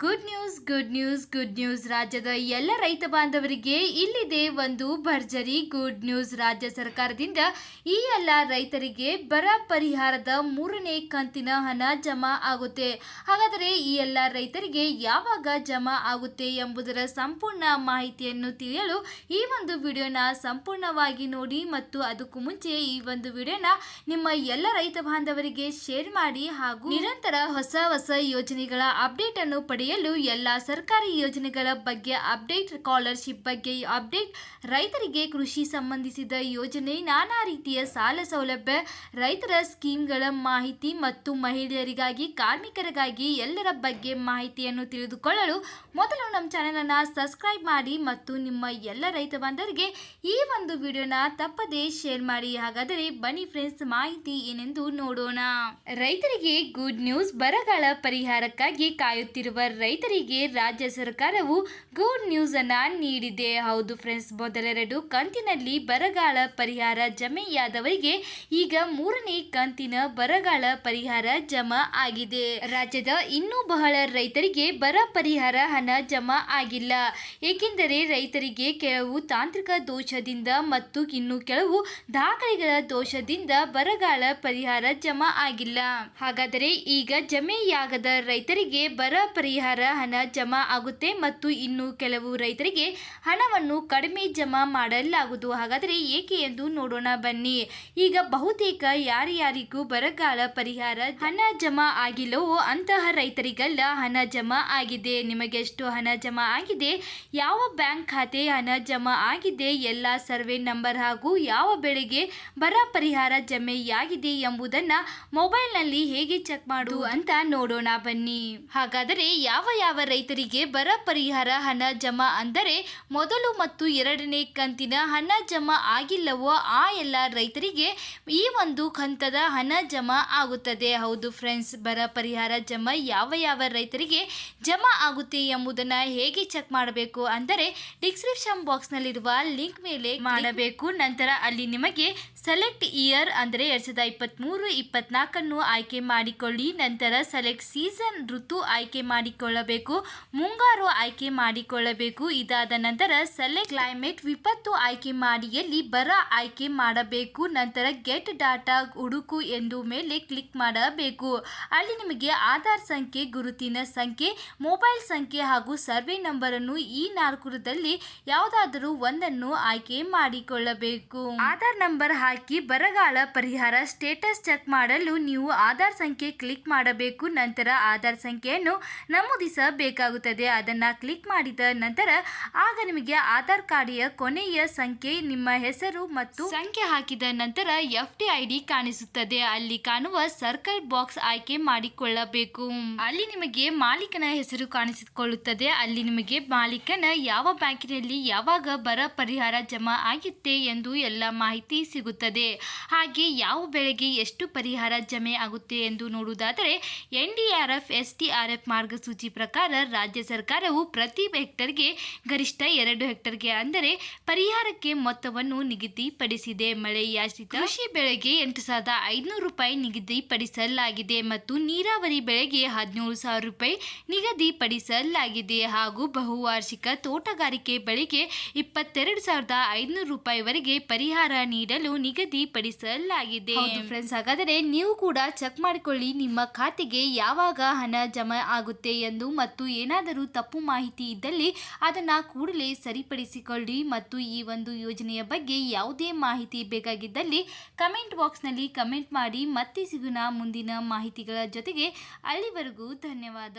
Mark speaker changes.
Speaker 1: Good news good news good news ರಾಜ್ಯದ ಎಲ್ಲ ರೈತ ಬಾಂಧವರಿಗೆ ಇಲ್ಲಿದೆ ಒಂದು ಭರ್ಜರಿ ಗುಡ್ ನ್ಯೂಸ್ ರಾಜ್ಯ ಸರ್ಕಾರದಿಂದ ಈ ಎಲ್ಲ ರೈತರಿಗೆ ಬರ ಪರಿಹಾರದ ಮೂರನೇ ಕಂತಿನ ಹಣ ಜಮಾ ಆಗುತ್ತೆ. ಹಾಗಾದರೆ ಈ ಎಲ್ಲ ರೈತರಿಗೆ ಯಾವಾಗ ಜಮಾ ಆಗುತ್ತೆ ಎಂಬುದರ ಸಂಪೂರ್ಣ ಮಾಹಿತಿಯನ್ನು ತಿಳಿಯಲು ಈ ಒಂದು ವಿಡಿಯೋನ ಸಂಪೂರ್ಣವಾಗಿ ನೋಡಿ ಮತ್ತು ಅದಕ್ಕೂ ಮುಂಚೆ ಈ ಒಂದು ವಿಡಿಯೋನ ನಿಮ್ಮ ಎಲ್ಲ ರೈತ ಬಾಂಧವರಿಗೆ ಶೇರ್ ಮಾಡಿ ಹಾಗೂ ನಿರಂತರ ಹೊಸ ಹೊಸ ಯೋಜನೆಗಳ ಅಪ್ಡೇಟ್ ಅನ್ನು ಪಡೆಯಲು ಎಲ್ಲ ಸರ್ಕಾರಿ ಯೋಜನೆಗಳ ಬಗ್ಗೆ ಅಪ್ಡೇಟ್, ಸ್ಕಾಲರ್ಶಿಪ್ ಬಗ್ಗೆ ಅಪ್ಡೇಟ್, ರೈತರಿಗೆ ಕೃಷಿ ಸಂಬಂಧಿಸಿದ ಯೋಜನೆ, ನಾನಾ ರೀತಿಯ ಸಾಲ ಸೌಲಭ್ಯ, ರೈತರ ಸ್ಕೀಮ್ಗಳ ಮಾಹಿತಿ ಮತ್ತು ಮಹಿಳೆಯರಿಗಾಗಿ, ಕಾರ್ಮಿಕರಿಗಾಗಿ ಎಲ್ಲರ ಬಗ್ಗೆ ಮಾಹಿತಿಯನ್ನು ತಿಳಿದುಕೊಳ್ಳಲು ಮೊದಲು ನಮ್ಮ ಚಾನೆಲನ್ನು ಸಬ್ಸ್ಕ್ರೈಬ್ ಮಾಡಿ ಮತ್ತು ನಿಮ್ಮ ಎಲ್ಲ ರೈತ ಬಾಂಧವರಿಗೆ ಈ ಒಂದು ವಿಡಿಯೋನ ತಪ್ಪದೇ ಶೇರ್ ಮಾಡಿ. ಹಾಗಾದರೆ ಬನ್ನಿ ಫ್ರೆಂಡ್ಸ್, ಮಾಹಿತಿ ಏನೆಂದು ನೋಡೋಣ. ರೈತರಿಗೆ ಗುಡ್ ನ್ಯೂಸ್ ಬರಗಾಲ ಪರಿಹಾರಕ್ಕಾಗಿ ಕಾಯುತ್ತಿರುವ ರೈತರಿಗೆ ರಾಜ್ಯ ಸರ್ಕಾರವು ಗುಡ್ ನ್ಯೂಸ್ ನೀಡಿದೆ. ಹೌದು ಫ್ರೆಂಡ್ಸ್ ಮೊದಲೆರಡು ಕಂತಿನಲ್ಲಿ ಬರಗಾಲ ಪರಿಹಾರ ಜಮೆಯಾದವರಿಗೆ ಈಗ ಮೂರನೇ ಕಂತಿನ ಬರಗಾಲ ಪರಿಹಾರ ಜಮಾ ಆಗಿದೆ. ರಾಜ್ಯದ ಇನ್ನೂ ಬಹಳ ರೈತರಿಗೆ ಬರ ಪರಿಹಾರ ಹಣ ಜಮಾ ಆಗಿಲ್ಲ. ಏಕೆಂದರೆ ರೈತರಿಗೆ ಕೆಲವು ತಾಂತ್ರಿಕ ದೋಷದಿಂದ ಮತ್ತು ಇನ್ನು ಕೆಲವು ದಾಖಲೆಗಳ ದೋಷದಿಂದ ಬರಗಾಲ ಪರಿಹಾರ ಜಮಾ ಆಗಿಲ್ಲ. ಹಾಗಾದರೆ ಈಗ ಜಮೆಯಾಗದ ರೈತರಿಗೆ ಬರ ಪರಿಹಾರ ಹಣ ಜಮಾ ಆಗುತ್ತೆ ಮತ್ತು ಇನ್ನು ಕೆಲವು ರೈತರಿಗೆ ಹಣವನ್ನು ಕಡಿಮೆ ಜಮಾ ಮಾಡಲಾಗುವುದು. ಹಾಗಾದರೆ ಏಕೆ ಎಂದು ನೋಡೋಣ ಬನ್ನಿ. ಈಗ ಬಹುತೇಕ ಯಾರ್ಯಾರಿಗೂ ಬರಗಾಲ ಪರಿಹಾರ ಹಣ ಜಮಾ ಆಗಿಲ್ಲವೋ ಅಂತಹ ರೈತರಿಗೆಲ್ಲ ಹಣ ಜಮಾ ಆಗಿದೆ. ನಿಮಗೆಷ್ಟು ಹಣ ಜಮಾ ಆಗಿದೆ? ಯಾವ ಬ್ಯಾಂಕ್ ಖಾತೆ ಹಣ ಜಮಾ ಆಗಿದೆ? ಎಲ್ಲ ಸರ್ವೆ ನಂಬರ್ ಹಾಗೂ ಯಾವ ಬೆಳೆಗೆ ಬರ ಪರಿಹಾರ ಜಮೆಯಾಗಿದೆ ಎಂಬುದನ್ನು ಮೊಬೈಲ್ನಲ್ಲಿ ಹೇಗೆ ಚೆಕ್ ಮಾಡು ಅಂತ ನೋಡೋಣ ಬನ್ನಿ. ಹಾಗಾದರೆ ಯಾವ ಯಾವ ಯಾವ ರೈತರಿಗೆ ಬರ ಪರಿಹಾರ ಹಣ ಜಮಾ ಅಂದರೆ ಮೊದಲು ಮತ್ತು ಎರಡನೇ ಕಂತಿನ ಹಣ ಜಮಾ ಆಗಿಲ್ಲವೋ ಆ ಎಲ್ಲ ರೈತರಿಗೆ ಈ ಒಂದು ಕಂತದ ಹಣ ಜಮಾ ಆಗುತ್ತದೆ. ಹೌದು ಫ್ರೆಂಡ್ಸ್ ಬರ ಪರಿಹಾರ ಜಮಾ ಯಾವ ಯಾವ ರೈತರಿಗೆ ಜಮಾ ಆಗುತ್ತೆ ಎಂಬುದನ್ನು ಹೇಗೆ ಚೆಕ್ ಮಾಡಬೇಕು ಅಂದರೆ ಡಿಸ್ಕ್ರಿಪ್ಷನ್ ಬಾಕ್ಸ್ನಲ್ಲಿರುವ ಲಿಂಕ್ ಮೇಲೆ ಮಾಡಬೇಕು. ನಂತರ ಅಲ್ಲಿ ನಿಮಗೆ ಸೆಲೆಕ್ಟ್ ಇಯರ್ ಅಂದರೆ ಎರಡು ಸಾವಿರದ ಇಪ್ಪತ್ತ್ಮೂರು ಇಪ್ಪತ್ನಾಲ್ಕನ್ನು ಆಯ್ಕೆ ಮಾಡಿಕೊಳ್ಳಿ. ನಂತರ ಸೆಲೆಕ್ಟ್ ಸೀಸನ್ ಋತು ಆಯ್ಕೆ ಮಾಡಿಕೊಳ್ಳಬೇಕು ಮುಂಗಾರು ಆಯ್ಕೆ ಮಾಡಿಕೊಳ್ಳಬೇಕು. ಇದಾದ ನಂತರ ಸೆಲೆಕ್ಟ್ ಕ್ಲೈಮೇಟ್ ವಿಪತ್ತು ಆಯ್ಕೆ ಮಾಡಿಯಲ್ಲಿ ಬರ ಆಯ್ಕೆ ಮಾಡಬೇಕು. ನಂತರ ಗೆಟ್ ಡಾಟಾ ಹುಡುಕು ಎಂದು ಮೇಲೆ ಕ್ಲಿಕ್ ಮಾಡಬೇಕು. ಅಲ್ಲಿ ನಿಮಗೆ ಆಧಾರ್ ಸಂಖ್ಯೆ, ಗುರುತಿನ ಸಂಖ್ಯೆ, ಮೊಬೈಲ್ ಸಂಖ್ಯೆ ಹಾಗೂ ಸರ್ವೆ ನಂಬರನ್ನು ಈ ನಾಲ್ಕರದಲ್ಲಿ ಯಾವುದಾದರೂ ಒಂದನ್ನು ಆಯ್ಕೆ ಮಾಡಿಕೊಳ್ಳಬೇಕು. ಆಧಾರ್ ನಂಬರ್ ಹಾಕಿ ಬರಗಾಲ ಪರಿಹಾರ ಸ್ಟೇಟಸ್ ಚೆಕ್ ಮಾಡಲು ನೀವು ಆಧಾರ್ ಸಂಖ್ಯೆ ಕ್ಲಿಕ್ ಮಾಡಬೇಕು. ನಂತರ ಆಧಾರ್ ಸಂಖ್ಯೆಯನ್ನು ನಮೂದಿಸಬೇಕಾಗುತ್ತದೆ ಅದನ್ನು ಕ್ಲಿಕ್ ಮಾಡಿದ ನಂತರ ಆಗ ನಿಮಗೆ ಆಧಾರ್ ಕಾರ್ಡಿಯ ಕೊನೆಯ ಸಂಖ್ಯೆ, ನಿಮ್ಮ ಹೆಸರು ಮತ್ತು ಸಂಖ್ಯೆ ಹಾಕಿದ ನಂತರ ಎಫ್ ಡಿ ಐ ಡಿ ಕಾಣಿಸುತ್ತದೆ. ಅಲ್ಲಿ ಕಾಣುವ ಸರ್ಕಲ್ ಬಾಕ್ಸ್ ಆಯ್ಕೆ ಮಾಡಿಕೊಳ್ಳಬೇಕು. ಅಲ್ಲಿ ನಿಮಗೆ ಮಾಲೀಕನ ಹೆಸರು ಕಾಣಿಸಿಕೊಳ್ಳುತ್ತದೆ. ಅಲ್ಲಿ ನಿಮಗೆ ಮಾಲೀಕನ ಯಾವ ಬ್ಯಾಂಕಿನಲ್ಲಿ ಯಾವಾಗ ಬರ ಪರಿಹಾರ ಜಮಾ ಆಗಿತ್ತೆ ಎಂದು ಎಲ್ಲ ಮಾಹಿತಿ ಸಿಗುತ್ತದೆ. ಹಾಗೆ ಯಾವ ಬೆಳೆಗೆ ಎಷ್ಟು ಪರಿಹಾರ ಜಮೆ ಆಗುತ್ತೆ ಎಂದು ನೋಡುವುದಾದರೆ N D R F S T R F ಮಾರ್ಗಸೂಚಿ ಪ್ರಕಾರ ರಾಜ್ಯ ಸರ್ಕಾರವು ಪ್ರತಿ ಹೆಕ್ಟರ್ಗೆ ಗರಿಷ್ಠ ಎರಡು ಹೆಕ್ಟರ್ಗೆ ಅಂದರೆ ಪರಿಹಾರಕ್ಕೆ ಮೊತ್ತವನ್ನು ನಿಗದಿಪಡಿಸಿದೆ. ಮಳೆಯಾಶ್ರಿತ ಕೃಷಿ ಬೆಳೆಗೆ ಎಂಟು ಸಾವಿರದ ಐದುನೂರು ರೂಪಾಯಿ ನಿಗದಿಪಡಿಸಲಾಗಿದೆ ಮತ್ತು ನೀರಾವರಿ ಬೆಳೆಗೆ ಹದಿನೇಳು ಸಾವಿರ ರೂಪಾಯಿ ನಿಗದಿಪಡಿಸಲಾಗಿದೆ ಹಾಗೂ ಬಹುವಾರ್ಷಿಕ ತೋಟಗಾರಿಕೆ ಬೆಳೆಗೆ ಇಪ್ಪತ್ತೆರಡು ಸಾವಿರದ ಐದುನೂರು ರೂಪಾಯಿವರೆಗೆ ಪರಿಹಾರ ನೀಡಲು ನಿಗದಿಪಡಿಸಲಾಗಿದೆ. ಫ್ರೆಂಡ್ಸ್ ಹಾಗಾದರೆ ನೀವು ಕೂಡ ಚೆಕ್ ಮಾಡಿಕೊಳ್ಳಿ ನಿಮ್ಮ ಖಾತೆಗೆ ಯಾವಾಗ ಹಣ ಜಮಾ ಆಗುತ್ತೆ ಎಂದು ಮತ್ತು ಏನಾದರೂ ತಪ್ಪು ಮಾಹಿತಿ ಇದ್ದಲ್ಲಿ ಅದನ್ನು ಕೂಡಲೇ ಸರಿಪಡಿಸಿಕೊಳ್ಳಿ ಮತ್ತು ಈ ಒಂದು ಯೋಜನೆಯ ಬಗ್ಗೆ ಯಾವುದೇ ಮಾಹಿತಿ ಬೇಕಾಗಿದ್ದಲ್ಲಿ ಕಮೆಂಟ್ ಬಾಕ್ಸ್ನಲ್ಲಿ ಕಮೆಂಟ್ ಮಾಡಿ ಮತ್ತೆ ಸಿಗುನ ಮುಂದಿನ ಮಾಹಿತಿಗಳ ಜೊತೆಗೆ ಅಲ್ಲಿವರೆಗೂ ಧನ್ಯವಾದ.